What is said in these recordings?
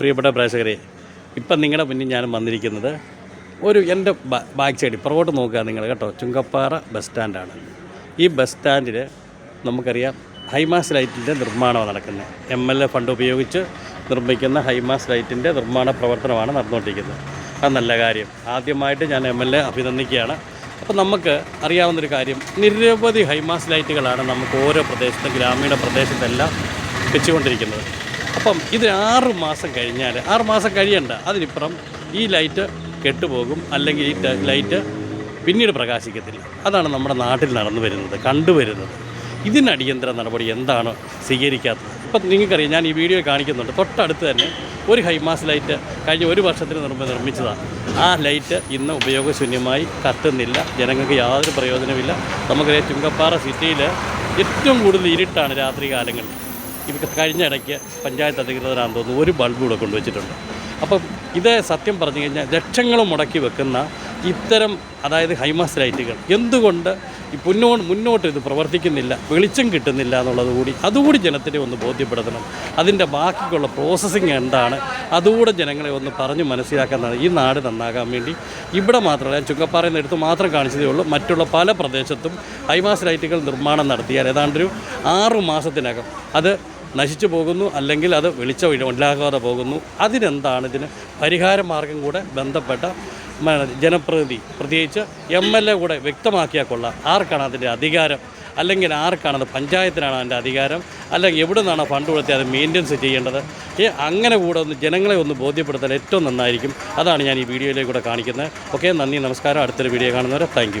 പ്രിയപ്പെട്ട പ്രേക്ഷകരെ ഇപ്പം നിങ്ങളുടെ മുന്നിൽ ഞാൻ വന്നിരിക്കുന്നത് ഒരു എന്റെ ബാക്ക് സൈഡ് പുറകോട്ട് നോക്കുക നിങ്ങൾ കേട്ടോ ചുങ്കപ്പാറ ബസ് സ്റ്റാൻഡാണ്. ഈ ബസ് സ്റ്റാൻഡിൽ നമുക്കറിയാം ഹൈമാസ് ലൈറ്റിന്റെ നിർമ്മാണമാണ് നടക്കുന്നത്. എം എൽ എ ഫണ്ട് ഉപയോഗിച്ച് നിർമ്മിക്കുന്ന ഹൈമാസ് ലൈറ്റിന്റെ നിർമ്മാണ പ്രവർത്തനമാണ് നടന്നുകൊണ്ടിരിക്കുന്നത്. അത് നല്ല കാര്യം. ആദ്യമായിട്ട് ഞാൻ എം എൽ എ അഭിനന്ദിക്കുകയാണ്. അപ്പോൾ നമുക്ക് അറിയാവുന്നൊരു കാര്യം നിരവധി ഹൈമാസ് ലൈറ്റുകളാണ് നമുക്ക് ഓരോ പ്രദേശത്തും ഗ്രാമീണ പ്രദേശത്തെല്ലാം വെച്ചുകൊണ്ടിരിക്കുന്നത്. അപ്പം ഇത് ആറ് മാസം കഴിഞ്ഞാൽ ആറ് മാസം കഴിയണ്ട. അതിനിപ്പുറം ഈ ലൈറ്റ് കെട്ടുപോകും അല്ലെങ്കിൽ ഈ ലൈറ്റ് പിന്നീട് പ്രകാശിക്കത്തില്ല. അതാണ് നമ്മുടെ നാട്ടിൽ നടന്നു വരുന്നത് കണ്ടുവരുന്നത് ഇതിന് അടിയന്തര നടപടി എന്താണ് സ്വീകരിക്കാത്തത്? ഇപ്പം നിങ്ങൾക്കറിയാം ഞാൻ ഈ വീഡിയോ കാണിക്കുന്നുണ്ട്. തൊട്ടടുത്ത് തന്നെ ഒരു ഹൈമാസ് ലൈറ്റ് കഴിഞ്ഞ ഒരു വർഷത്തിന് മുമ്പ് നിർമ്മിച്ചതാണ് ആ ലൈറ്റ് ഇന്ന് ഉപയോഗശൂന്യമായി കത്തുന്നില്ല. ജനങ്ങൾക്ക് യാതൊരു പ്രയോജനമില്ല നമുക്കറിയാം ചുങ്കപ്പാറ സിറ്റിയിൽ ഏറ്റവും കൂടുതൽ ഇരുട്ടാണ് രാത്രി കാലങ്ങളിൽ. ഇവർക്ക് കഴിഞ്ഞ ഇടയ്ക്ക് പഞ്ചായത്ത് അധികൃതരാണെന്ന് തോന്നുന്നു ഒരു ബൾബ് കൂടെ കൊണ്ടുവച്ചിട്ടുണ്ട്. അപ്പം ഇത് സത്യം പറഞ്ഞു കഴിഞ്ഞാൽ ലക്ഷങ്ങൾ മുടക്കി വെക്കുന്ന ഇത്തരം അതായത് ഹൈമാസ് ലൈറ്റുകൾ എന്തുകൊണ്ട് ഈ മുന്നോട്ട് മുന്നോട്ട് ഇത് പ്രവർത്തിക്കുന്നില്ല വെളിച്ചം കിട്ടുന്നില്ല എന്നുള്ളത് കൂടി അതുകൂടി ജനത്തിനെ ഒന്ന് ബോധ്യപ്പെടുത്തണം. അതിന്റെ ബാക്കിക്കുള്ള പ്രോസസ്സിങ് എന്താണ്? അതുകൂടെ ജനങ്ങളെ ഒന്ന് പറഞ്ഞ് മനസ്സിലാക്കാനാണ് ഈ നാട് നന്നാകാൻ വേണ്ടി. ഇവിടെ മാത്രമല്ല ചുങ്കപ്പാറയിൽ നിന്ന് എടുത്ത് മാത്രം കാണിച്ചതേ ഉള്ളൂ മറ്റുള്ള പല പ്രദേശത്തും ഹൈമാസ് ലൈറ്റുകൾ നിർമ്മാണം നടത്തിയാൽ ഏതാണ്ടൊരു ആറു മാസത്തിനകം അത് നശിച്ചു പോകുന്നു അല്ലെങ്കിൽ അത് വെളിച്ചം ഉണ്ടാകാതെ പോകുന്നു. അതിനെന്താണ് ഇതിന് പരിഹാര മാർഗം കൂടെ ബന്ധപ്പെട്ട ജനപ്രതിനിധി പ്രത്യേകിച്ച് എം എൽ എ കൂടെ വ്യക്തമാക്കിയാൽ കൊള്ളാം. ആർക്കാണ് അതിന്റെ അധികാരം? അല്ലെങ്കിൽ ആർക്കാണ് അത് പഞ്ചായത്തിനാണ് അതിന്റെ അധികാരം? അല്ലെങ്കിൽ എവിടെ നിന്നാണ് ഫണ്ട് കൊടുത്തി അത് മെയിന്റനൻസ് ചെയ്യേണ്ടത്? ഈ അങ്ങനെ കൂടെ ഒന്ന് ജനങ്ങളെ ഒന്ന് ബോധ്യപ്പെടുത്താൻ ഏറ്റവും നന്നായിരിക്കും. അതാണ് ഞാൻ ഈ വീഡിയോയിലേക്ക് കൂടെ കാണിക്കുന്നത്. ഓക്കെ നന്ദി നമസ്കാരം. അടുത്തൊരു വീഡിയോ കാണുന്നവരെ താങ്ക്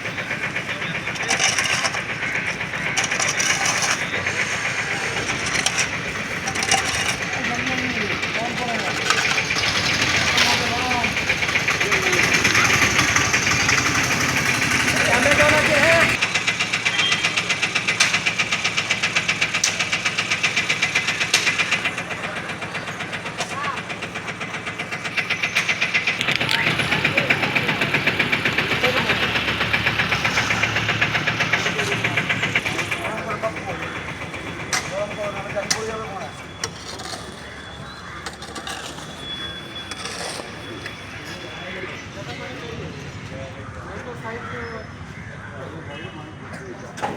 最近は。